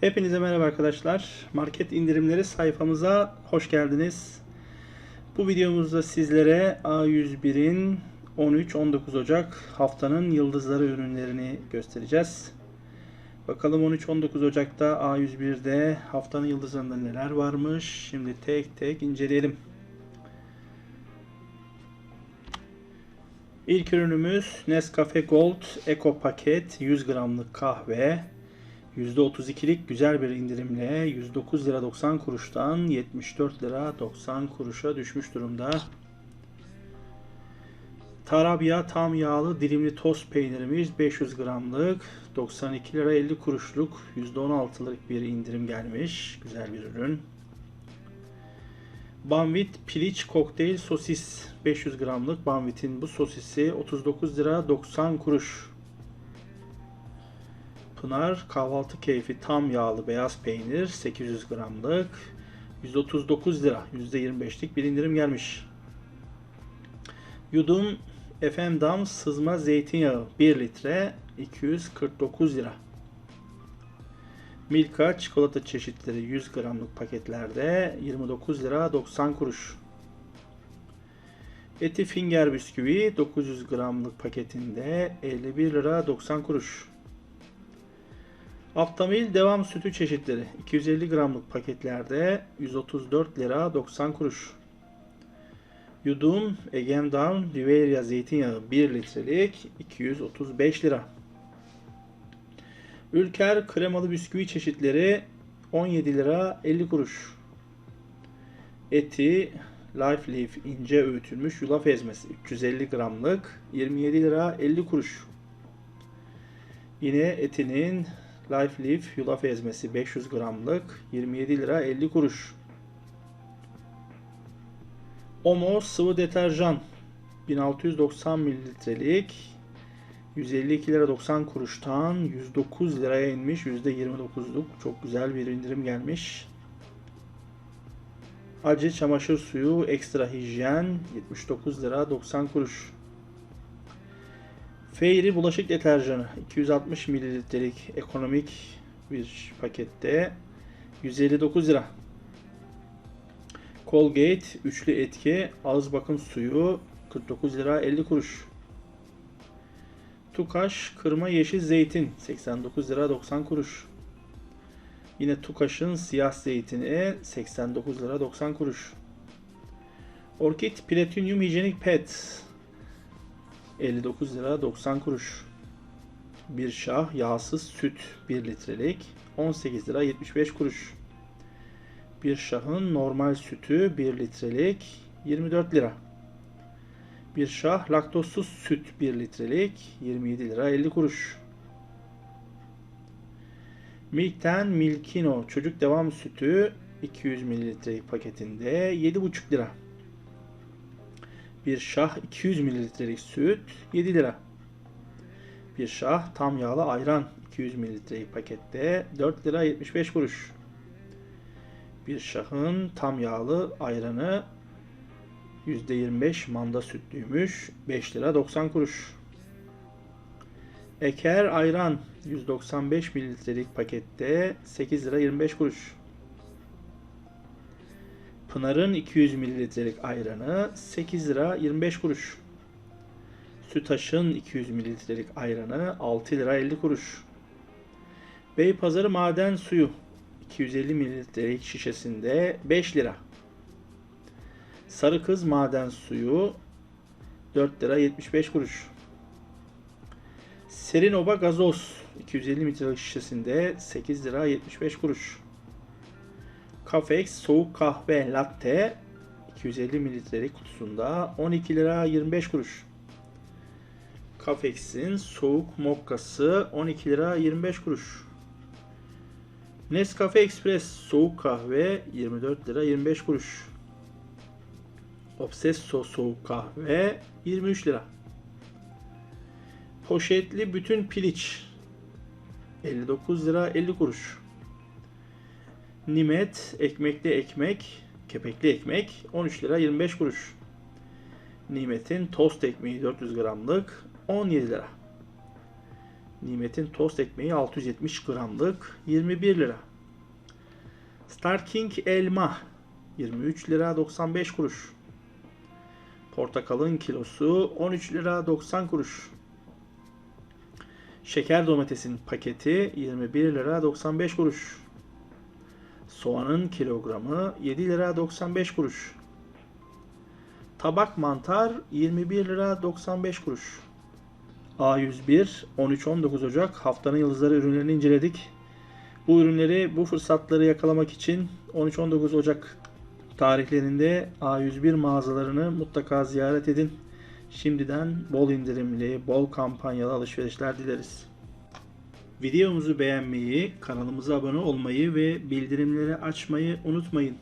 Hepinize merhaba arkadaşlar. Market indirimleri sayfamıza hoş geldiniz. Bu videomuzda sizlere A101'in 13-19 Ocak haftanın yıldızları ürünlerini göstereceğiz. Bakalım 13-19 Ocak'ta A101'de haftanın yıldızlarında neler varmış. Şimdi tek tek inceleyelim. İlk ürünümüz Nescafe Gold Eco Paket 100 gramlık kahve. %32'lik güzel bir indirimle 109 lira 90 kuruştan 74 lira 90 kuruşa düşmüş durumda. Tarabya tam yağlı dilimli tost peynirimiz 500 gramlık 92 lira 50 kuruşluk %16'lık bir indirim gelmiş. Güzel bir ürün. Banvit piliç kokteyl sosis 500 gramlık Banvit'in bu sosisi 39 lira 90 kuruş. Pınar kahvaltı keyfi tam yağlı beyaz peynir 800 gramlık 139 lira %25'lik bir indirim gelmiş. Yudum FM Dam sızma zeytinyağı 1 litre 249 lira. Milka çikolata çeşitleri 100 gramlık paketlerde 29 lira 90 kuruş. Eti Finger bisküvi 900 gramlık paketinde 51 lira 90 kuruş. Aptamil devam sütü çeşitleri 250 gramlık paketlerde 134 lira 90 kuruş. Yudum Egem Down Riveria zeytinyağı 1 litrelik 235 lira. Ülker kremalı bisküvi çeşitleri 17 lira 50 kuruş. Eti Life Leaf ince öğütülmüş yulaf ezmesi 350 gramlık 27 lira 50 kuruş. Yine etinin Life Leaf yulaf ezmesi 500 gramlık 27 lira 50 kuruş. Omo sıvı deterjan 1690 mililitrelik 152 lira 90 kuruştan 109 liraya inmiş. %29'luk çok güzel bir indirim gelmiş. Acı çamaşır suyu ekstra hijyen 79 lira 90 kuruş. Fairy bulaşık deterjanı 260 mililitrelik ekonomik bir pakette 159 lira. Colgate üçlü etki ağız bakım suyu 49 lira 50 kuruş. Tukaş kırma yeşil zeytin 89 lira 90 kuruş. Yine Tukaş'ın siyah zeytini 89 lira 90 kuruş. Orkid Platinum Hijyenik Pet 59 lira 90 kuruş. Bir şah yağsız süt 1 litrelik 18 lira 75 kuruş. Bir şahın normal sütü 1 litrelik 24 lira. Bir şah laktozsuz süt 1 litrelik 27 lira 50 kuruş. Milk'ten Milkino çocuk devam sütü 200 mililitrelik paketinde 7,5 lira. Bir şah 200 mililitrelik süt 7 lira. Bir şah tam yağlı ayran 200 mililitrelik pakette 4 lira 75 kuruş. Bir şahın tam yağlı ayranı %25 manda sütlüymüş 5 lira 90 kuruş. Eker ayran 195 mililitrelik pakette 8 lira 25 kuruş. Pınar'ın 200 mililitrelik ayranı 8 lira 25 kuruş. Sütaş'ın 200 mililitrelik ayranı 6 lira 50 kuruş. Beypazarı maden suyu 250 mililitrelik şişesinde 5 lira. Sarı Kız maden suyu 4 lira 75 kuruş. Serin Oba gazoz 250 mililitrelik şişesinde 8 lira 75 kuruş. Cafex soğuk kahve latte 250 mililitrelik kutusunda 12 lira 25 kuruş. Cafex'in soğuk mokkası 12 lira 25 kuruş. Nescafe Express soğuk kahve 24 lira 25 kuruş. Obsesso soğuk kahve 23 lira. Poşetli bütün piliç 59 lira 50 kuruş. Nimet ekmekli ekmek, kepekli ekmek 13 lira 25 kuruş. Nimet'in tost ekmeği 400 gramlık 17 lira. Nimet'in tost ekmeği 670 gramlık 21 lira. Star King elma 23 lira 95 kuruş. Portakalın kilosu 13 lira 90 kuruş. Şeker domatesin paketi 21 lira 95 kuruş. Soğanın kilogramı 7 lira 95 kuruş. Tabak mantar 21 lira 95 kuruş. A101 13-19 Ocak haftanın yıldızları ürünlerini inceledik. Bu ürünleri, bu fırsatları yakalamak için 13-19 Ocak tarihlerinde A101 mağazalarını mutlaka ziyaret edin. Şimdiden bol indirimli, bol kampanyalı alışverişler dileriz. Videomuzu beğenmeyi, kanalımıza abone olmayı ve bildirimleri açmayı unutmayın.